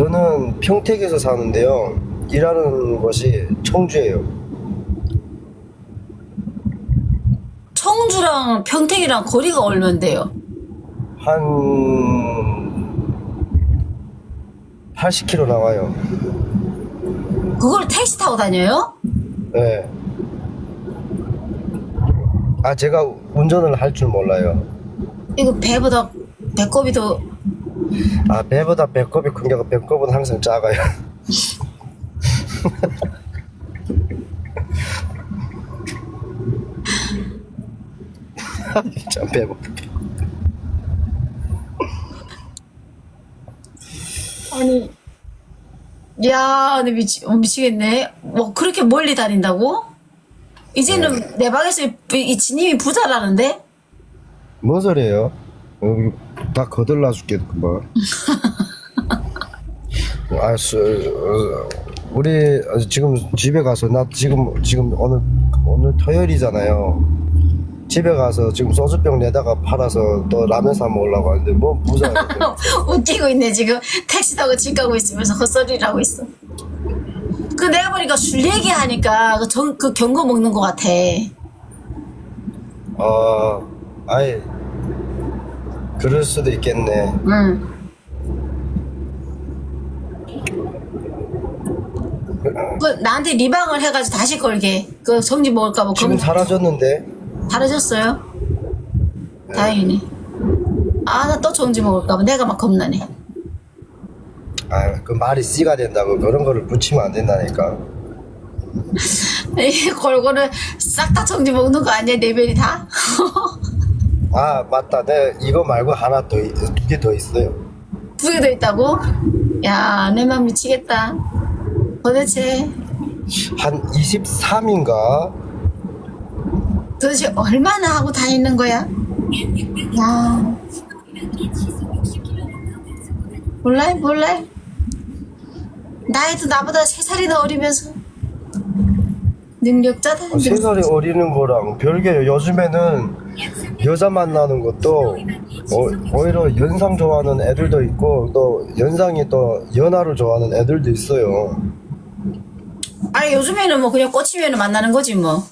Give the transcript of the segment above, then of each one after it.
저는 평택에서 사는데요. 일하는 곳이 청주예요. 청주랑 평택이랑 거리가 얼만데요? 한 80km 나와요. 그걸 택시 타고 다녀요? 네. 아 제가 운전을 할 줄 몰라요. 이거 배보다 배꼽이 더 아 배보다 배꼽이 큰 게고 배꼽은 항상 작아요. 진짜 배고. 아니 야 근데 미치, 어, 미치겠네 뭐 그렇게 멀리 다닌다고? 이제는 내 방에서 이, 이 지님이 부자라는데? 뭔 소리예요? 여기 다 거들나 죽겠구만. 아, 수, 어, 우리 지금 집에 가서 나 지금 지금 오늘 오늘 토요일이잖아요. 집에 가서 지금 소주병 내다가 팔아서 또 라면 사 먹으려고 하는데 뭐 부자. 웃기고 있네 지금 택시 타고 집 가고 있으면서 헛소리를 하고 있어 그 내가 보니까 술 얘기하니까 그, 정, 그 경고 먹는 것 같아 어, 아예 그럴 수도 있겠네. 응 그 나한테 리방을 해가지고 다시 걸게 그 성지 먹을까 봐 지금 검 사라졌는데. 사라졌어요? 다행이네 아 나또 정지 먹을까 봐 내가 막 겁나네 아, 그 말이 씨가 된다고 그런 거를 붙이면 안 된다니까. 이 골고루 싹 다 정지 먹는 거 아니야 레벨이 다? 아 맞다. 내 이거 말고 하나 더두 개 더 있어요. 두 개 더 있다고? 야 내 맘 미치겠다. 도대체? 한 23인가? 도대체 얼마나 하고 다니는 거야? 야. 몰라 몰라 나이도 나보다 세 살이나 어리면서. 능력자다 아, 세 살이 어리는 거랑 별개요. 요즘에는 여자 만나는 것도 어, 오히려 연상 좋아하는 애들도 있고 또 연상이 또 연하를 좋아하는 애들도 있어요. 아니 요즘에는 뭐 그냥 꽂히면 만나는 거지 뭐.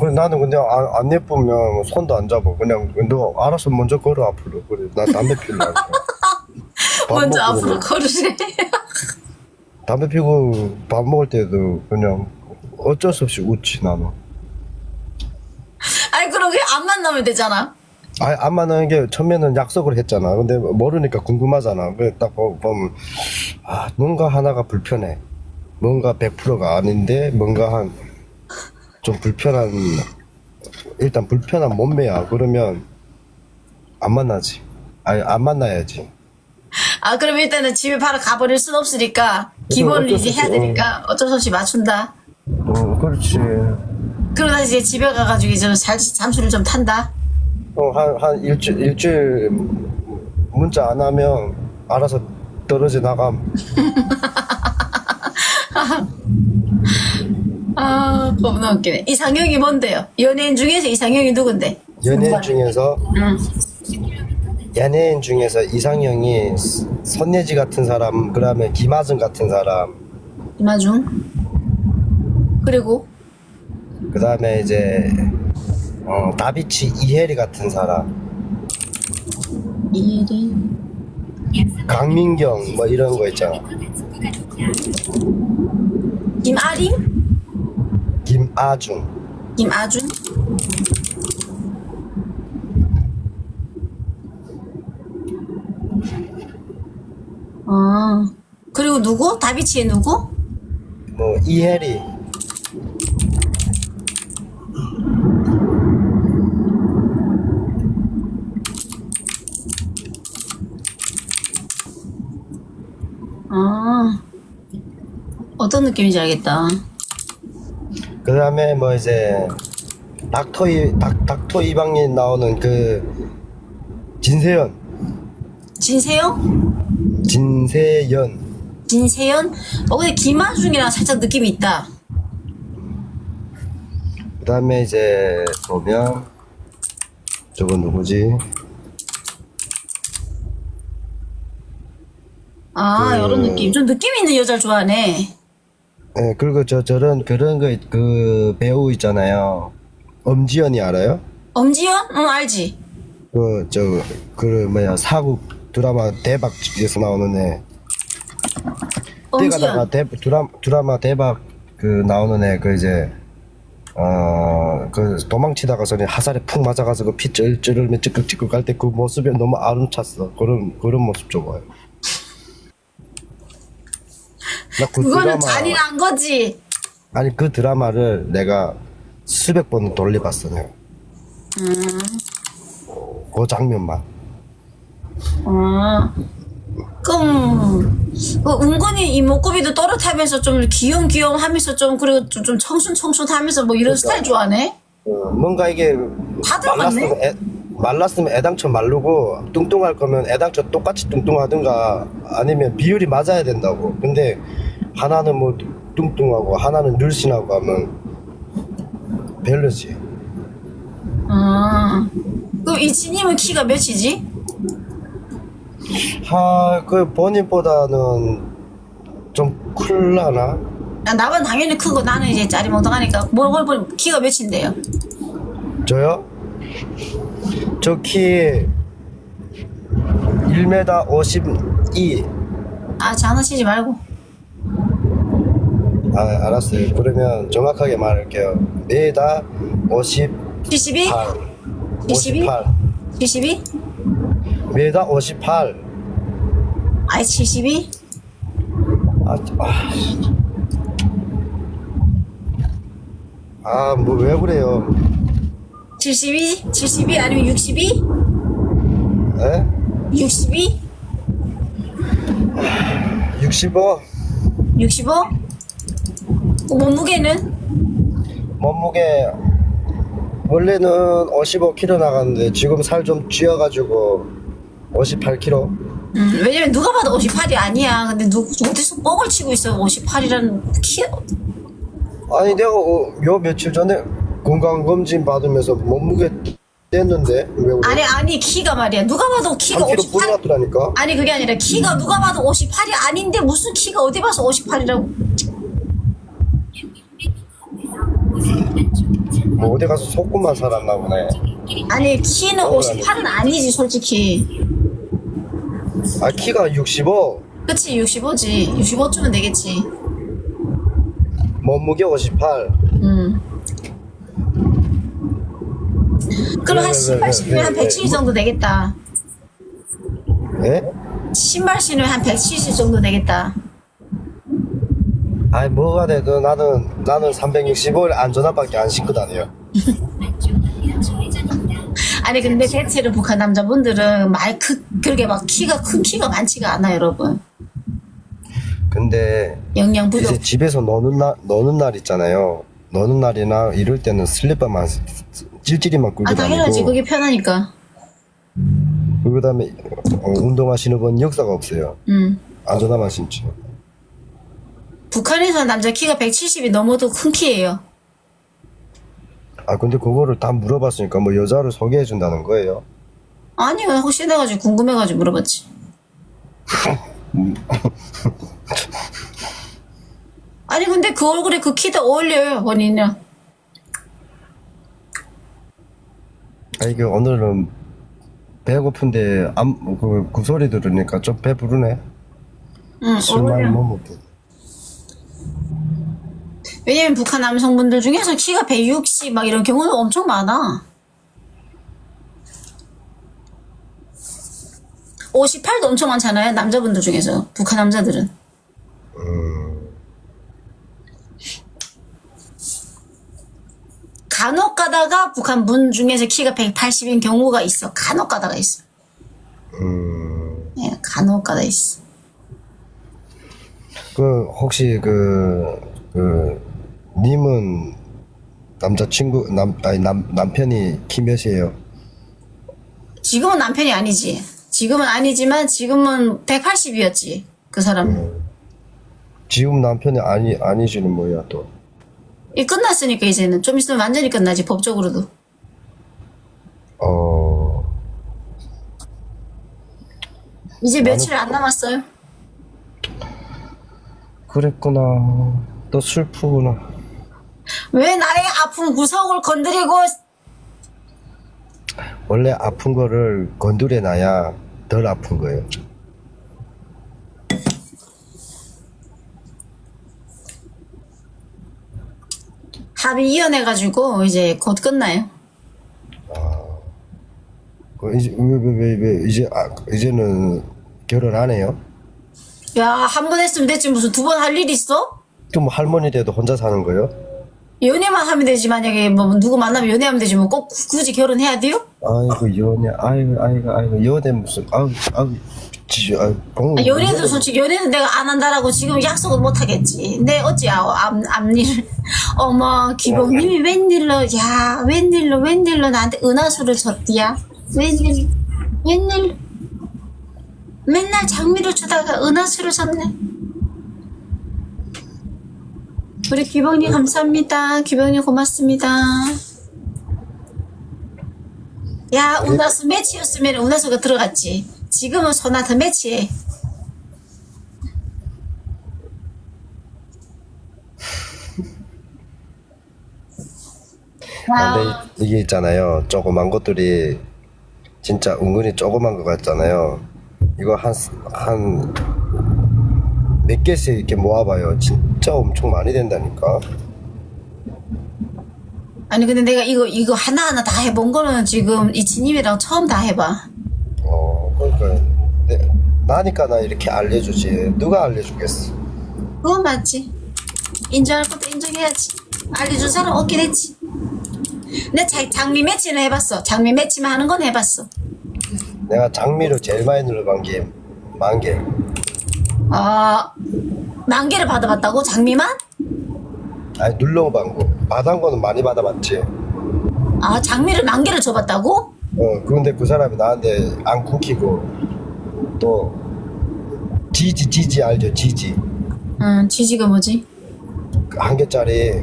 그래, 나는 근데 안, 안 예쁘면 손도 안 잡아. 그냥 너 알아서 먼저 걸어 앞으로. 그래. 나 담배 피려고. 밥 먼저 앞으로 걸으래. 담배 피고 밥 먹을 때도 그냥 어쩔 수 없이 웃지 나는 아니 그냥 안 만나면 되잖아 아, 안 만나는 게 처음에는 약속을 했잖아. 근데 모르니까 궁금하잖아. 그래 딱 보- 보면 아 뭔가 하나가 불편해. 뭔가 100%가 아닌데 뭔가 한 좀 불편한 일단 불편한 몸매야. 그러면 안 만나지. 아니 안 만나야지. 아 그럼 일단은 집에 바로 가버릴 순 없으니까 기본을 이제 해야. 되니까 어쩔 수 없이 맞춘다 어 그렇지. 그러다 이제 집에 가가지고 이제 잘 잠수를 좀 탄다 어 한 한 일주일 일주일 문자 안 하면 알아서 떨어져 나감. 아 겁나 웃기네 이상형이 뭔데요? 연예인 중에서 이상형이 누군데? 연예인 중에서 응. 연예인 중에서 이상형이 손예지 같은 사람, 그다음에 김하준 같은 사람, 이마중 그리고 그 다음에 이제 어, 다비치 이혜리 같은 사람, 이혜리 강민경 뭐 이런 거 있잖아. 김아림? 김아준. 김아준? 아 그리고 누구? 다비치의 누구? 뭐 이혜리. 아 어떤 느낌인지 알겠다 그 다음에 뭐 이제 닥터 이 닥, 닥터 이방인 나오는 그 진세연. 진세영? 진세연. 진세연? 어 근데 김아중이랑 살짝 느낌이 있다 그 다음에 이제 보면 저거 누구지? 아, 그- 이런 느낌. 좀 느낌 있는 여자를 좋아하네. 예, 그리고 저 저런 그런 거 그 배우 있잖아요. 엄지연이 알아요? 엄지연? 응, 알지. 그 저 그 뭐야 사국 드라마 대박에서 나오는 애. 뛰가다가 엄지연. 대 드라 드라마 대박 그 나오는 애 그 이제 어그 도망치다가서 화살에 푹 맞아가서 그피 쩔쩔으면 찌끌찌끌 갈 때 그 모습이 너무 아름찼어. 그런 그런 모습 좋아요. 나그 그거는 잔인한 거지. 아니 그 드라마를 내가 수백 번 돌려봤어 내가. 그 장면만. 어. 그럼, 그 은근히 이 목구비도 또렷하면서 좀 귀염귀염 하면서 좀, 그리고 좀, 좀 청순 청순 하면서 뭐 이런 스타일 좋아하네? 어, 뭔가 이게 다 들어갔네? 말랐으면 애, 말랐으면 애당초 마르고 뚱뚱할 거면 애당초 똑같이 뚱뚱하든가 아니면 비율이 맞아야 된다고. 근데 하나는 뭐 뚱뚱하고 하나는 늘씬하고 하면 별로지. 어. 그럼 이 지님은 키가 몇이지? 하, 그 본인보다는 좀 클라나? 야, 나만 당연히 큰거 나는 이제 짜리 멍덩하니까 뭘, 뭘, 뭘, 키가 몇인데요? 저요? 저 키 1m 52. 아, 장난치지 말고. 아, 알았어요. 그러면 정확하게 말할게요. 메다 58. 72? 72? 58. 72? 메다 58. 아이, 72? 아, 아. 아, 뭐 왜 그래요? 72? 72? 아니면 62? 에? 62? 65? 65? 그 몸무게는? 몸무게 원래는 55kg 나갔는데 지금 살좀 찌어가지고 58kg. 음, 왜냐면 누가 봐도 58이 아니야. 근데 누, 어디서 뻥을 치고 있어. 58이라는 키. 아니 내가 어, 요 며칠 전에 건강검진 받으면서 몸무게 뗐는데 왜 그래? 아니, 아니, 키가 말이야. 누가 봐도 키가 3kg 58. 불났더라니까 아니, 그게 아니라 키가 누가 봐도 58이 아닌데 무슨 키가 어디 봐서 58이라고. 뭐 어디 가서 속고만 살았나 보네 아니, 키는 어, 58은 아니지, 솔직히. 아 키가 65 그치, 65지. 65쯤은 되겠지. 몸무게 58 음. 그럼 한 네, 신발 네, 신으면 네, 한 네, 170 네. 정도 되겠다. 예? 신발 신으면 한 170 정도 되겠다. 아니 뭐가 돼도 나는 나는 365일 안전함밖에 안 신고 다녀요 아니 근데 대체로 북한 남자분들은 말 크, 그렇게 막 키가 큰 키가 많지가 않아 여러분. 근데 영양 부족. 이제 집에서 노는 날 노는 날 있잖아요 노는 날이나 이럴 때는 슬리퍼만 찔찔이만 끌고 아 당연하지 다니고 그게 편하니까. 그리고 그다음에 어, 운동하시는 분 역사가 없어요 음. 안전함만 신지 북한에서 남자 키가 170이 넘어도 큰 키예요. 아 근데 그거를 다 물어봤으니까 뭐 여자를 소개해 준다는 거예요 아니 그냥 혹시해가지고 궁금해가지고 물어봤지. 아니 근데 그 얼굴에 그 키도 어울려요 본인이랑. 아 이게 오늘은 배고픈데 안, 그, 그 소리 들으니까 좀 배부르네 응술 많이 어울려. 못 먹고 왜냐면 북한 남성분들 중에서 키가 160 막 이런 경우는 엄청 많아. 58도 엄청 많잖아요. 남자분들 중에서. 북한 남자들은. 간혹 가다가 북한 분 중에서 키가 180인 경우가 있어. 간혹 가다가 있어. 음, 예, 간혹 가다 있어. 그 혹시 그, 그 님은 남자친구 남 아니 남 남편이 키 몇이에요? 지금은 남편이 아니지. 지금은 아니지만 지금은 180이었지. 그 사람. 지금 남편이 아니 아니지는 뭐야 또? 이 끝났으니까 이제는 좀 있으면 완전히 끝나지 법적으로도. 어 이제 며칠 안 남았어요. 그랬구나. 또 슬프구나. 왜 나의 아픈 구석을 건드리고 원래 아픈 거를 건드려 놔야 덜 아픈 거예요. 합의 이혼해가지고 이제 곧 끝나요. 그 이제 왜 왜 왜 왜 이제 아 이제는 결혼 안 해요? 야, 한 번 했으면 됐지 무슨 두 번 할 일 있어? 그럼 뭐 할머니 돼도 혼자 사는 거예요? 연애만 하면 되지 만약에 뭐 누구 만나면 연애하면 되지 뭐 꼭 굳이 결혼해야 돼요? 아이고 연애 아이고 아이고 아이고 연애 무슨 아우 아우 지지 아우 공 아, 연애도 솔직히 연애는 내가 안 한다라고 지금 약속은 못 하겠지. 내 어찌 아, 앞, 앞일 어머 기봉님이 웬일로 야 웬일로 웬일로 나한테 은하수를 줬디야? 웬일 웬일 맨날 장미를 주다가 은하수를 줬네. 우리 기봉님 감사합니다. 기봉님 고맙습니다. 야 은하수 매치였으면 은하수가 들어갔지. 지금은 소나타 매치해. 근데 이- 이게 있잖아요. 조그만 것들이 진짜 은근히 조그만 것 같잖아요. 이거 한 한 몇 개씩 이렇게 모아봐요. 진짜 엄청 많이 된다니까. 아니 근데 내가 이거 이거 하나 하나 다 해본 거는 지금 이치님이랑 처음 다 해봐. 어, 그러니까 내, 나니까 나 이렇게 알려주지. 누가 알려주겠어? 그건 맞지. 인정할 것도 인정해야지. 알려준 사람 없긴 했지. 내 자, 장미 매치는 해봤어. 장미 매치만 하는 건 해봤어. 내가 장미로 제일 많이 눌러본 게 만개. 아, 만 개를 받아봤다고? 장미만? 아니 눌러본 거. 받은 거는 많이 받아봤지. 아, 장미를 만 개를 줘봤다고? 어, 그런데 그 사람이 나한테 안 굽히고 또 지지 지지 알죠? 지지. 응, 지지가 뭐지? 그한 개짜리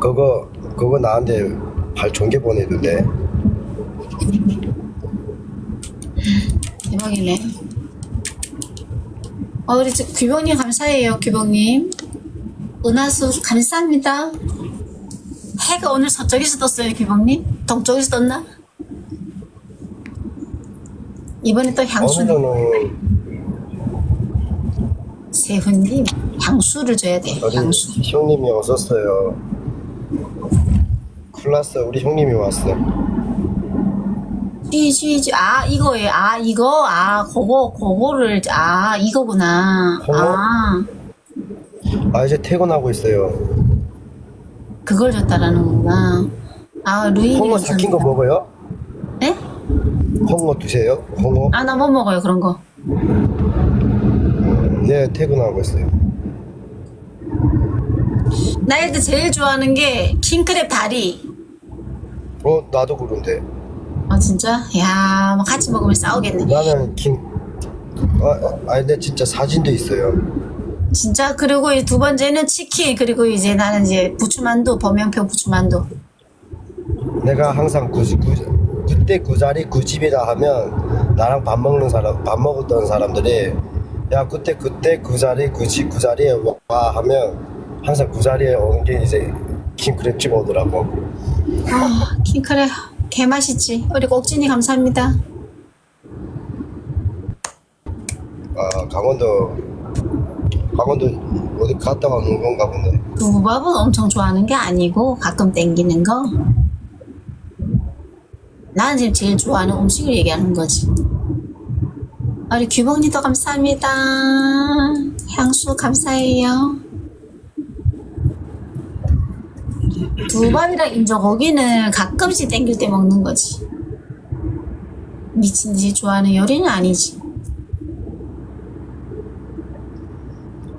그거 그거 나한테 발전개 보내던데 대박이네. 어, 우리 저 귀봉님 감사해요, 귀봉님. 은하수 감사합니다. 해가 오늘 서쪽에서 떴어요, 귀봉님? 동쪽에서 떴나? 이번에 또 향수, 세훈님, 향수를 줘야 돼, 향수. 형님이 왔었어요 클라스 우리 형님이 왔어 쥐쥐쥐, 아, 이거예요. 아, 이거, 아, 그거, 그거를, 아, 이거구나. 홍어? 아, 아 이제 퇴근하고 있어요 그걸 줬다라는 거구나. 아, 루이. 홍어 삭힌 거 먹어요? 네? 홍어 드세요? 홍어? 아, 나 못 먹어요, 그런 거. 네 퇴근하고 있어요 나 일단 제일 좋아하는 게 킹크랩 다리. 어 나도 그런데 아, 진짜? 야, 뭐 같이 먹으면 싸우겠네. 나는 킹 아, 아니 근데 진짜 사진도 있어요 진짜? 그리고 이 두 번째는 치킨, 그리고 이제 나는 이제 부추만두, 범명표 부추만두. 내가 항상 그, 그, 그때 그 자리 그 집이라 하면 나랑 밥 먹는 사람 밥 먹었던 사람들이 야 그때 그때 그 자리 그 집 그 자리에 와 하면 항상 그 자리에 온 게 이제 킹크랩집 오더라고 아, 킹크랩. 개맛있지. 우리 꼭진이 감사합니다. 아 강원도 강원도 어디 갔다 왔는 건가 본데 두부밥은 엄청 좋아하는 게 아니고 가끔 땡기는 거. 나는 지금 제일 좋아하는 음식을 얘기하는 거지. 우리 규봉님도 감사합니다. 향수 감사해요. 두밥이랑 인조고기는 가끔씩 땡길 때 먹는 거지. 미친 듯이 좋아하는 요리는 아니지.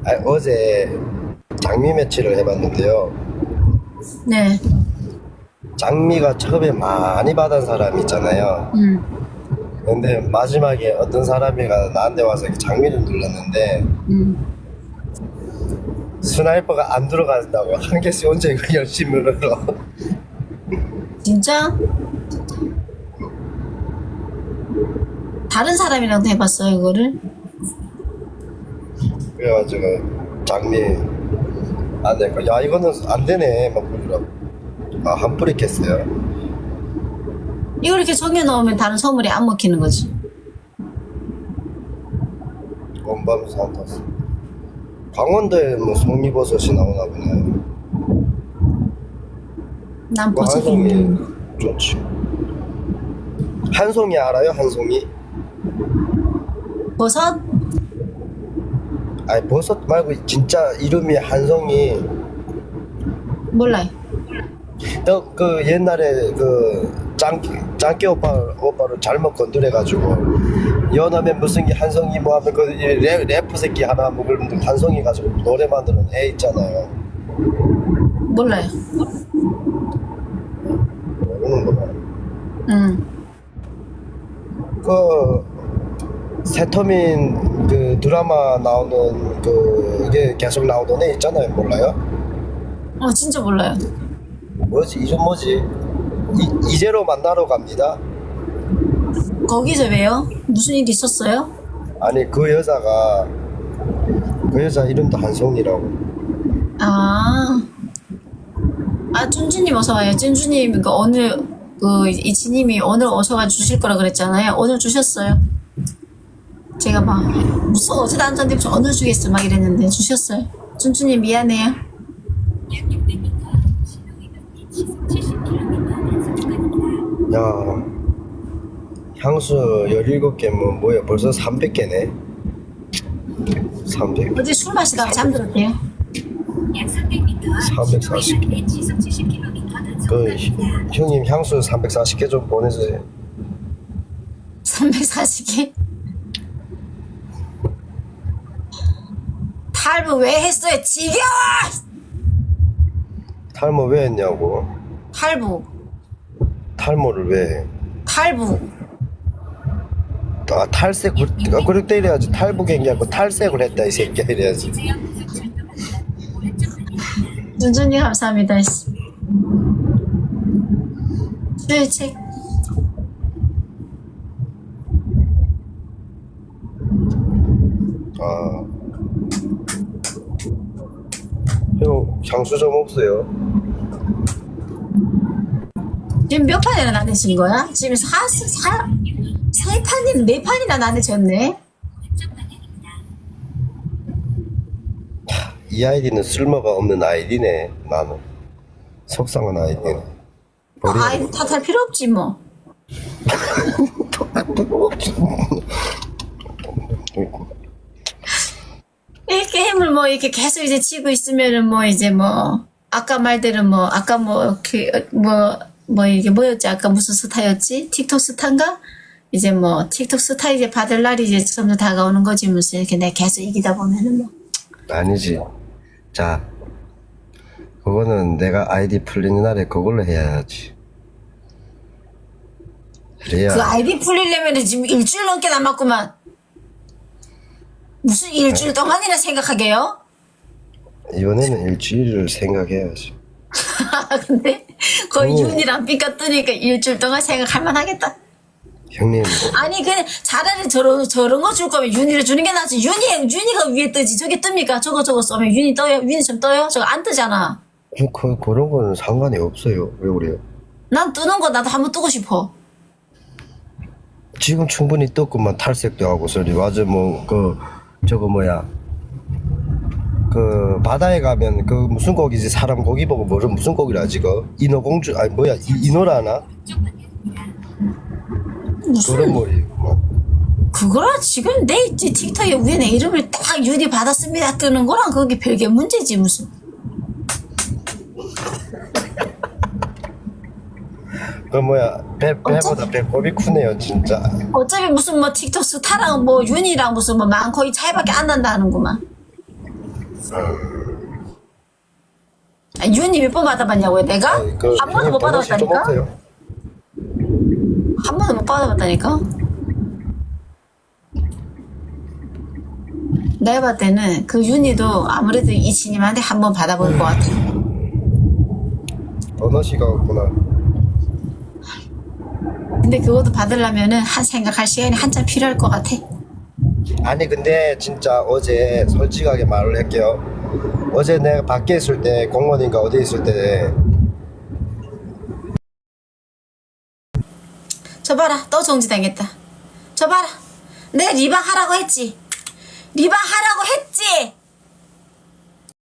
아, 어제 장미 매치를 해봤는데요 네. 장미가 처음에 많이 받은 사람 있잖아요 음. 근데 마지막에 어떤 사람이가 나한테 와서 장미를 눌렀는데 음. 스나이퍼가 안 들어간다고. 한 개씩 언제 이걸 열심히 눌러. 진짜? 다른 사람이랑도 해봤어요, 이거를? 그래가지고 장미 안 될까 야 이거는 안 되네. 막 그러더라고. 아한 뿌리 깼어요. 이거 이렇게 정해 놓으면 다른 선물이 안 먹히는 거지. 원밤 산타스 강원도에 뭐 송이버섯이 나오나 보네 난뭐 버섯이 한송이 있는. 좋지 한송이 알아요 한송이? 버섯? 아니 버섯 말고 진짜 이름이 한송이 몰라요. 너 그 옛날에 그 짱깨 짱깨 오빠 오빠를 잘못 건드려가지고 연하면 무슨 게 한송이 뭐 하면 그 랩, 래퍼 새끼 하나 뭐 그런 한송이 가지고 노래 만드는 애 있잖아요 몰라요. 모르는구나 응. 그 세터민 그 드라마 나오는 그 이게 계속 나오던 애 있잖아요 몰라요? 어, 진짜 몰라요. 뭐지 이름 뭐지? 이, 이제로 만나러 갑니다 거기서 왜요? 무슨 일 있었어요? 아니 그 여자가 그 여자 이름도 한송이라고 아. 아, 쫀주님 어서 와요. 쫀주님, 그 오늘, 그, 이치님이 오늘 오셔가 주실 거라 그랬잖아요. 오늘 주셨어요. 제가 막, 무슨 어제도 안 줬는데 오늘 주겠어. 막 이랬는데 주셨어요. 쫀주님 미안해요. 야 향수 17개 뭐 뭐야 벌써 300개네 300 어제 술 마시다가 잠들었대요. 약 300m 340개. 시속 70km 단속 그 구간입니다. 형님 향수 340개 좀 보내주세요 340개. 탈부 왜 했어요? 지겨워! 탈모 왜 했냐고 탈부. 탈모를 왜 해? 탈부. 아 탈색 그- 아, 그렇게 이래야지 탈북행기 하고 탈색을 했다 이 새끼야 이래야지 준준이 감사합니다. 씨. 수혜책. 아. 형 향수 좀 없어요 지금 몇 판이나 나내신 거야? 지금 사, 사, 세 판이나 네 판이나 나내셨네? 이 아이디는 쓸모가 없는 아이디네 나는. 속상한 아이디네. 버려 아이, 탓할 필요 없지, 뭐. 이 게임을 뭐 이렇게 계속 이제 치고 있으면은 뭐 이제 뭐 아까 말대로 뭐 아까 뭐그뭐뭐 이게 뭐였지? 아까 무슨 스타였지? 틱톡 스타인가 이제 뭐 틱톡 스타 이제 받을 날이 이제 점점 다가오는 거지 무슨 이렇게 내가 계속 이기다 보면은 뭐 아니지 자 그거는 내가 아이디 풀리는 날에 그걸로 해야지 그래야 그 아이디 풀리려면은 지금 일주일 넘게 남았구만 무슨 일주일 동안이나 생각하게요? 이번에는 일주일을 생각해야지 근데 거의 오. 윤이랑 삐까 뜨니까 일주일 동안 생각할 만하겠다. 형님 아니 그냥 차라리 저런 저런 거 줄 거면 윤이를 주는 게 낫지. 윤이 윤이가 위에 뜨지. 저게 뜹니까? 저거 저거 쏘면 윤이 떠요. 윤이 좀 떠요. 저거 안 뜨잖아. 그, 그, 그런 거는 상관이 없어요 왜 그래요 난 뜨는 거 나도 한번 뜨고 싶어. 지금 충분히 떴구만 탈색도 하고 소리 맞아 뭐그 저거 뭐야 그 바다에 가면 그 무슨 고기지 사람 고기 보고 뭐를 무슨 고기라 그 인어공주 아니 뭐야 이, 인어라나 무슨 머리 뭐. 그거랑 지금 내이 틱톡에 위에 내 이름을 딱 윤이 받았습니다 뜨는 거랑 그게 별개 문제지 무슨. 그 뭐야 배 배보다 배꼽이 크네요 진짜 어차피 무슨 뭐 틱톡 스타랑 뭐 윤이랑 무슨 뭐 많거의 차이밖에 안 난다는구만. 아, 윤이 몇 번 받아봤냐고요? 내가? 아니, 그 한 번도 못 받아봤다니까? 없어요? 한 번도 못 받아봤다니까? 내가 봤을 때는 그 윤희도 아무래도 이치님한테 한 번 받아볼 것 같아. 번호씨가 없구나 근데 그것도 받으려면은 한 생각할 시간이 한참 필요할 것 같아. 아니 근데 진짜 어제 솔직하게 말을 할게요. 어제 내가 밖에 있을 때 공원인가 어디 있을 때 저 봐라 또 정지당했다. 저 봐라. 내가 리방 하라고 했지. 리방 하라고 했지